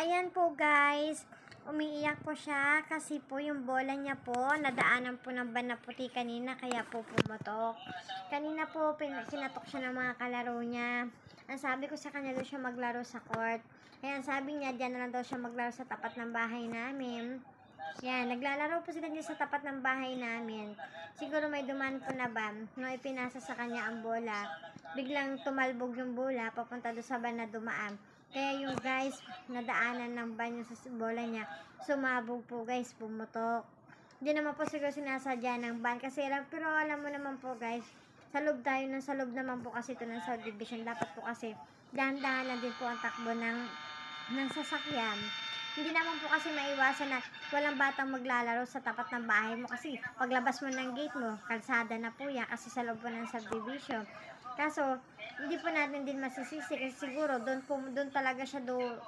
Ayan po guys, umiiyak po siya kasi po yung bola niya po, nadaanan po ng ban na puti kanina kaya po pumutok. Kanina po kinatok siya ng mga kalaro niya. Ang sabi ko sa kanya doon siya maglaro sa court. Ayan, sabi niya dyan na lang daw siya maglaro sa tapat ng bahay namin. Yan, naglalaro po sila dyan sa tapat ng bahay namin. Siguro may duman po na ba, no ipinasa sa kanya ang bola. Biglang tumalbog yung bola, papunta doon sa ban na dumaan. Kaya yung guys, nadaanan ng ban yung sa bola niya, sumabog po guys, pumutok. Hindi naman po siguro sinasadya ng ban kasi alam, pero alam mo naman po guys, sa loob tayo ng sa loob naman po kasi ito ng South Division. Dapat po kasi dahan-dahan din po ang takbo ng, ng sasakyan. Hindi naman po kasi maiwasan na walang batang maglalaro sa tapat ng bahay mo kasi paglabas mo ng gate mo, kalsada na po yan kasi sa loob ng subdivision. Kaso, hindi po natin din masisisi kasi siguro doon po doon talaga siya do